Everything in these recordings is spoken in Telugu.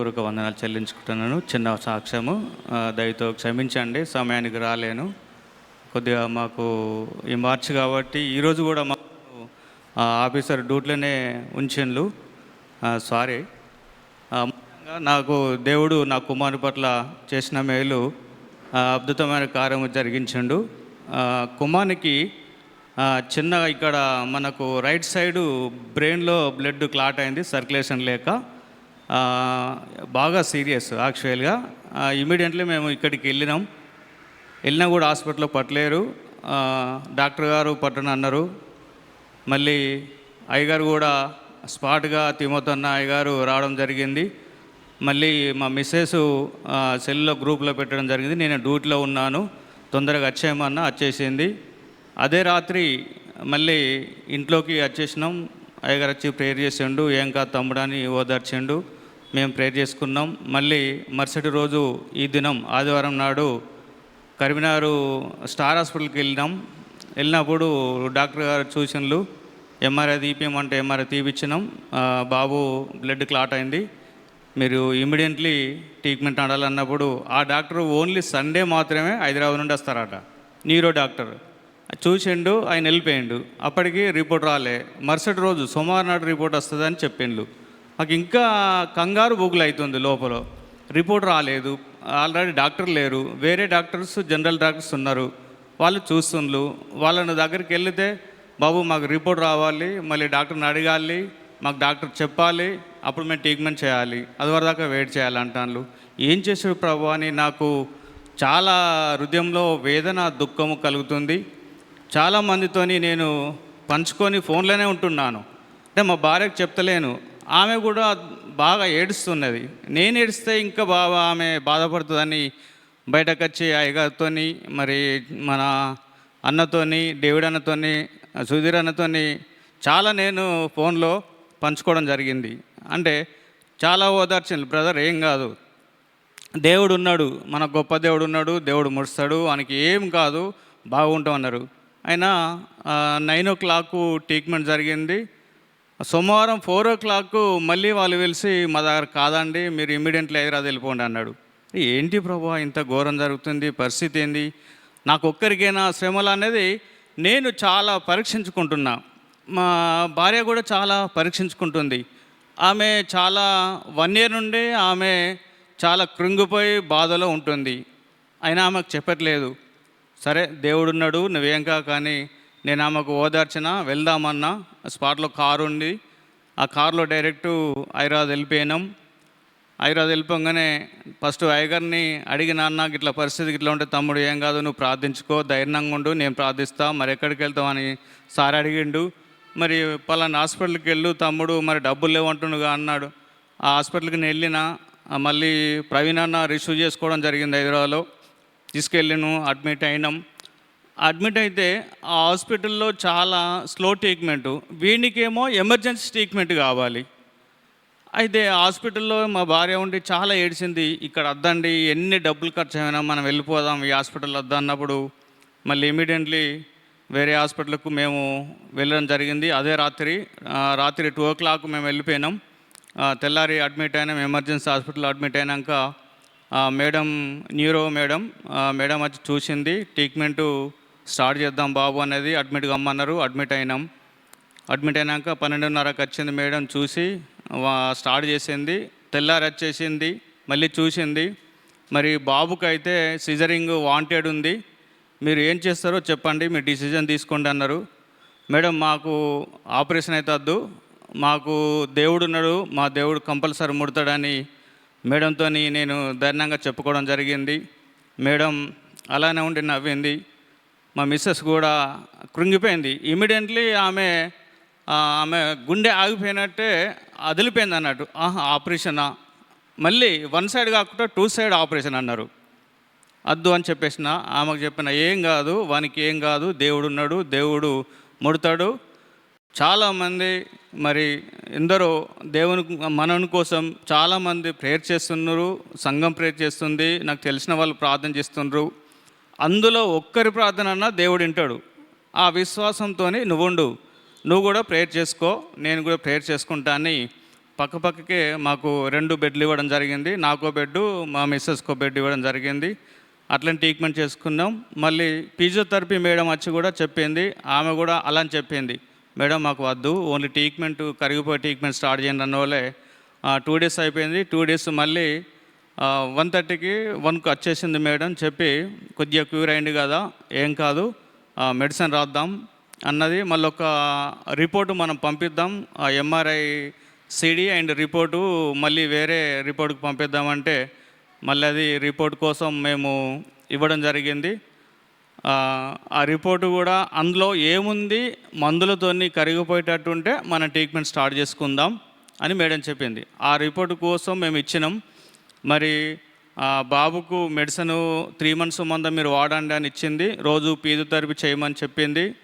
హృదయపూర్వక వందనాలు చెల్లించుకుంటున్నాను. చిన్న సాక్ష్యము. దయతో క్షమించండి. సమయానికి రాలేను. కొద్దిగా మాకు ఈ మార్చి కాబట్టి ఈరోజు కూడా మాకు ఆఫీసర్ డ్యూట్లోనే ఉంచిండ్లు. సారీ. నాకు దేవుడు నా కుమారు పట్ల చేసిన మేలు అద్భుతమైన కార్యము జరిగించిండు. కుమానికి చిన్నగా ఇక్కడ మనకు రైట్ సైడు బ్రెయిన్లో బ్లడ్ క్లాట్ అయింది సర్క్యులేషన్ లేక. బాగా సీరియస్ యాక్చువల్గా. ఇమీడియట్లీ మేము ఇక్కడికి వెళ్ళినాం. వెళ్ళినా కూడా హాస్పిటల్లో పట్టలేరు. డాక్టర్ గారు పట్టను అన్నారు. మళ్ళీ అయ్యగారు కూడా స్పాట్గా తిమోతన్న అయ్యగారు రావడం జరిగింది. మళ్ళీ మా మిస్సెస్ సెల్లో గ్రూప్లో పెట్టడం జరిగింది. నేను డ్యూటీలో ఉన్నాను. తొందరగా వచ్చేయమన్నా వచ్చేసింది. అదే రాత్రి మళ్ళీ ఇంట్లోకి వచ్చేసినాం. అయ్యగారు వచ్చి ప్రేయర్ చేసిండు. ఏం కాదు తమ్ముడని ఓదార్చిండు. మేము ప్రేయర్ చేసుకున్నాం. మళ్ళీ మరుసటి రోజు ఈ దినం ఆదివారం నాడు కరీంనగర్ స్టార్ హాస్పిటల్కి వెళ్ళినాం. వెళ్ళినప్పుడు డాక్టర్ గారు సూచనలు ఎంఆర్ఐ తీపియమంటే ఎంఆర్ఐ తీపిచ్చినాం. బాబు బ్లడ్ క్లాట్ అయింది. మీరు ఇమీడియట్లీ ట్రీట్మెంట్ ఆడాలన్నప్పుడు ఆ డాక్టర్ ఓన్లీ సండే మాత్రమే హైదరాబాద్ నుండి వస్తారట. Neuro doctor. చూసిండు ఆయన వెళ్ళిపోయిండు. అప్పటికి రిపోర్ట్ రాలే. మరుసటి రోజు సోమవారం నాడు రిపోర్ట్ వస్తుందని చెప్పిండు. నాకు ఇంకా కంగారు బుగులు అవుతుంది లోపల. రిపోర్ట్ రాలేదు. ఆల్రెడీ డాక్టర్ లేరు. వేరే డాక్టర్స్ జనరల్ డాక్టర్స్ ఉన్నారు. వాళ్ళు చూస్తుండ్రు వాళ్ళని దగ్గరికి వెళితే బాబు మాకు రిపోర్ట్ రావాలి. మళ్ళీ డాక్టర్ని అడగాలి. మాకు డాక్టర్ చెప్పాలి. అప్పుడు మేము ట్రీట్మెంట్ చేయాలి. అది వరకు దాకా వెయిట్ చేయాలి అంటాను ఏం చేసాడు ప్రభు అని నాకు చాలా హృదయంలో వేదన దుఃఖము కలుగుతుంది. చాలా మందితోని నేను పంచుకొని ఫోన్లోనే ఉంటున్నాను. అంటే మా భార్యకు చెప్తలేను. ఆమె కూడా బాగా ఏడుస్తున్నది. నేను ఏడిస్తే ఇంకా బాగా ఆమె బాధపడుతుందని బయటకు వచ్చి అయ్యగారితోని మరి మన అన్నతోని డేవిడ్ అన్నతోని సుధీర్ అన్నతోని చాలా నేను ఫోన్లో పంచుకోవడం జరిగింది. అంటే చాలా ఓదార్చింది. బ్రదర్ ఏం కాదు. దేవుడు ఉన్నాడు మన గొప్ప దేవుడు ఉన్నాడు దేవుడు ముడుస్తాడు. ఆయనకి ఏం కాదు. బాగుంటాం అన్నారు. అయినా నైన్ ఓ క్లాక్ ట్రీట్మెంట్ జరిగింది. సోమవారం ఫోర్ ఓ క్లాక్ మళ్ళీ వాళ్ళు వెలిసి మా దగ్గర కాదండి మీరు ఇమ్మీడియట్లీ హైదరాబాద్ వెళ్ళిపోండి అన్నాడు. ఏంటి ప్రభా ఇంత ఘోరం జరుగుతుంది పరిస్థితి ఏంది? నాకు ఒక్కరికైనా శ్రమలు అనేది నేను చాలా పరీక్షించుకుంటున్నా. మా భార్య కూడా చాలా పరీక్షించుకుంటుంది. ఆమె చాలా వన్ ఇయర్ నుండి ఆమె చాలా కృంగిపోయి బాధలో ఉంటుంది. అయినా ఆమెకు చెప్పట్లేదు. సరే దేవుడున్నాడు నువ్వేం కా కానీ నేను ఆమెకు ఓదార్చిన వెళ్దామన్నా స్పాట్లో కారు ఉంది ఆ కారులో డైరెక్ట్ హైదరాబాద్ వెళ్ళిపోయినాం. హైదరాబాద్ వెళ్ళిపోగానే ఫస్ట్ అయ్యగారిని అడిగి నాన్న ఇట్లా పరిస్థితి ఇట్లా ఉంటే తమ్ముడు ఏం కాదు నువ్వు ప్రార్థించుకో ధైర్యంగా ఉండు నేను ప్రార్థిస్తా మరి ఎక్కడికి వెళ్తావు? అని సార్ అడిగిండు. మరి పలానా హాస్పిటల్కి వెళ్ళు తమ్ముడు మరి డబ్బులు లేవంటుండగా అన్నాడు. ఆ హాస్పిటల్కి నేను వెళ్ళిన మళ్ళీ ప్రవీణ్ అన్న రిసీవ్ చేసుకోవడం జరిగింది హైదరాబాద్లో. తీసుకెళ్ళిను అడ్మిట్ అయినాం. అడ్మిట్ అయితే ఆ హాస్పిటల్లో చాలా స్లో ట్రీట్మెంట్ వీడికేమో ఎమర్జెన్సీ ట్రీట్మెంట్ కావాలి. అయితే హాస్పిటల్లో మా భార్య ఉండి చాలా ఏడిచింది ఇక్కడ వద్దండి ఎన్ని డబ్బులు ఖర్చు అయినా మనం వెళ్ళిపోదాం ఈ హాస్పిటల్ వద్దన్నప్పుడు మళ్ళీ ఇమీడియట్లీ వేరే హాస్పిటల్కు మేము వెళ్ళడం జరిగింది. అదే రాత్రి రాత్రి టూ ఓ క్లాక్ మేము వెళ్ళిపోయినాం. తెల్లారి అడ్మిట్ అయినాం ఎమర్జెన్సీ హాస్పిటల్ అడ్మిట్ అయినాక మేడం న్యూరో మేడం మేడం వచ్చి చూసింది ట్రీట్మెంటు స్టార్ట్ చేద్దాం బాబు అనేది అడ్మిట్ కమ్మన్నారు అడ్మిట్ అయినాం. అడ్మిట్ అయినాక పన్నెండున్నరకు వచ్చింది మేడం చూసి స్టార్ట్ చేసింది తెల్లారి వచ్చేసింది మళ్ళీ చూసింది. మరి బాబుకి అయితే సిజరింగ్ వాంటెడ్ ఉంది. మీరు ఏం చేస్తారో చెప్పండి మీరు డిసిజన్ తీసుకోండి అన్నారు. మేడం మాకు ఆపరేషన్ అయితే వద్దు మాకు దేవుడు ఉన్నాడు మా దేవుడు కంపల్సరీ ముడతాడని మేడంతో నేను ధైర్యంగా చెప్పుకోవడం జరిగింది. మేడం అలానే ఉండి నవ్వింది. మా మిస్సెస్ కూడా కృంగిపోయింది. ఇమీడియట్లీ ఆమె ఆమె గుండె ఆగిపోయినట్టే అదిలిపోయింది అన్నట్టు. ఆహా ఆపరేషనా మళ్ళీ వన్ సైడ్ కాకుండా టూ సైడ్ ఆపరేషన్ అన్నారు. అద్దు అని చెప్పేసిన ఆమెకు చెప్పిన ఏం కాదు వానికి ఏం కాదు దేవుడు ఉన్నాడు దేవుడు ముడతాడు. చాలామంది మరి ఎందరో దేవుని మనని కోసం చాలామంది ప్రేయర్ చేస్తున్నారు సంఘం ప్రేయర్ చేస్తుంది నాకు తెలిసిన వాళ్ళు ప్రార్థన చేస్తున్నారు. అందులో ఒక్కరి ప్రార్థన అన్నా దేవుడు వింటాడు. ఆ విశ్వాసంతో నువ్వు ఉండు నువ్వు కూడా ప్రేయర్ చేసుకో నేను కూడా ప్రేయర్ చేసుకుంటా అని పక్క పక్కకే మాకు రెండు బెడ్లు ఇవ్వడం జరిగింది. నాకో బెడ్ మా మిస్సెస్కో బెడ్ ఇవ్వడం జరిగింది. అట్లనే ట్రీట్మెంట్ చేసుకున్నాం. మళ్ళీ ఫిజియోథెరపీ మేడం వచ్చి కూడా చెప్పింది. ఆమె కూడా అలా అని చెప్పింది. మేడం మాకు వద్దు ఓన్లీ ట్రీట్మెంట్ కరిగిపోయి ట్రీట్మెంట్ స్టార్ట్ చేయండి అన్న వాళ్ళే. టూ డేస్ అయిపోయింది. టూ డేస్ మళ్ళీ వన్ థర్టీకి వన్కి వచ్చేసింది మేడం చెప్పి కొద్దిగా క్యూర్ అయింది కదా ఏం కాదు మెడిసిన్ రాద్దాం అన్నది మళ్ళీ ఒక రిపోర్టు మనం పంపిద్దాం ఆ ఎంఆర్ఐ సిడి అండ్ రిపోర్టు మళ్ళీ వేరే రిపోర్ట్కి పంపిద్దామంటే మళ్ళీ అది రిపోర్ట్ కోసం మేము ఇవ్వడం జరిగింది. ఆ, రిపోర్టు కూడా అందులో ఏముంది మందులతోని కరిగిపోయేటట్టు ఉంటే మనం ట్రీట్మెంట్ స్టార్ట్ చేసుకుందాం అని మేడం చెప్పింది. ఆ రిపోర్ట్ కోసం మేము ఇచ్చినాం. మరి ఆ బాబుకు మెడిసిన్ త్రీ మంత్స్ ముంద మీరు వాడండి అని ఇచ్చింది. రోజు ఫిజియోథెరపీ చేయమని చెప్పింది.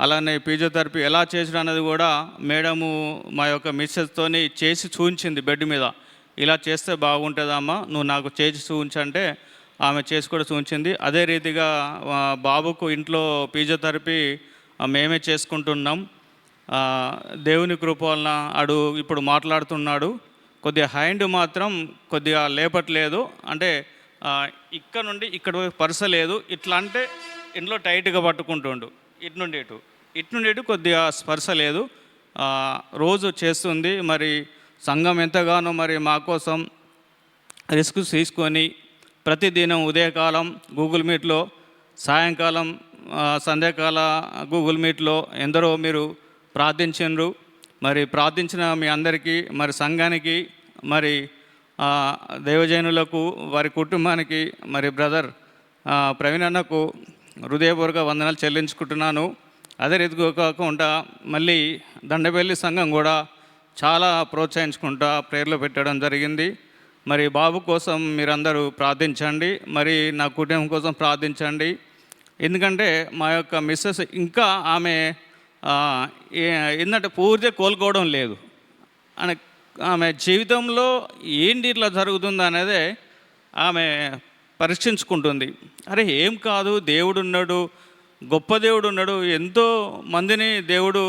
అలానే ఫిజియోథెరపీ ఎలా చేసాడు అనేది కూడా మేడము మా యొక్క మిస్సెస్తోని చేసి చూపించింది బెడ్ మీద. ఇలా చేస్తే బాగుంటుందమ్మా నువ్వు నాకు చేసి చూపించంటే ఆమె చేసి కూడా చూపించింది అదే రీతిగా బాబుకు ఇంట్లో ఫిజియోథెరపీ మేమే చేసుకుంటున్నాం. దేవుని కృప వలన అడు ఇప్పుడు మాట్లాడుతున్నాడు. కొద్దిగా హ్యాండ్ మాత్రం కొద్దిగా లేపట్లేదు. అంటే ఇక్కడ నుండి ఇక్కడ వరకు పరస లేదు. ఇట్లా అంటే ఇంట్లో టైట్గా పట్టుకుంటుండు. ఇటు నుండి ఇటు. ఇటు నుండి ఇటు కొద్దిగా స్పర్శ లేదు. రోజు చేస్తుంది. మరి సంఘం ఎంతగానో మరి మా కోసం రిస్క్ తీసుకొని ప్రతిదినం ఉదయకాలం గూగుల్ మీట్లో సాయంకాలం సంధ్యాకాల గూగుల్ మీట్లో ఎందరో మీరు ప్రార్థించండ్రు. మరి ప్రార్థించిన మీ అందరికీ మరి సంఘానికి మరి దేవజైనులకు దైవజనులకు వారి కుటుంబానికి మరి బ్రదర్ ప్రవీణ్ అన్నకు హృదయపూర్వక వందనాలు చెల్లించుకుంటున్నాను. అదే రీతిగా కాకుండా మళ్ళీ దండబెల్లి సంఘం కూడా చాలా ప్రోత్సహించుకుంటా ప్రేర్లు పెట్టడం జరిగింది. మరి బాబు కోసం మీరందరూ ప్రార్థించండి మరి నా కుటుంబం కోసం ప్రార్థించండి. ఎందుకంటే మా యొక్క మిస్సెస్ ఇంకా ఆమె ఏంటంటే పూర్తిగా కోలుకోవడం లేదు. అని ఆమె జీవితంలో ఏంటి ఇట్లా జరుగుతుంది అనేది ఆమె పరీక్షించుకుంటుంది. అరే ఏం కాదు దేవుడు ఉన్నాడు గొప్ప దేవుడు ఉన్నాడు ఎంతో మందిని దేవుడు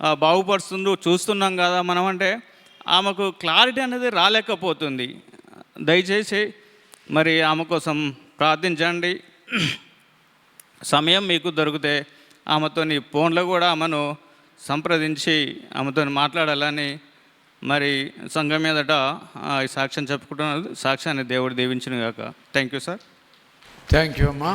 ఆ, బాగుపరుస్తుండు చూస్తున్నాం కదా మనం అంటే ఆమెకు క్లారిటీ అనేది రాలేకపోతుంది. దయచేసి మరి ఆమె కోసం ప్రార్థించండి. సమయం మీకు దొరికితే ఆమెతోని ఫోన్లో కూడా ఆమెను సంప్రదించి ఆమెతో మాట్లాడాలని మరి సంఘం మీదట ఆ, సాక్ష్యం చెప్పుకుంటున్నారు. సాక్ష్యాన్ని దేవుడు దీవించిన గాక thank you sir thank you అమ్మా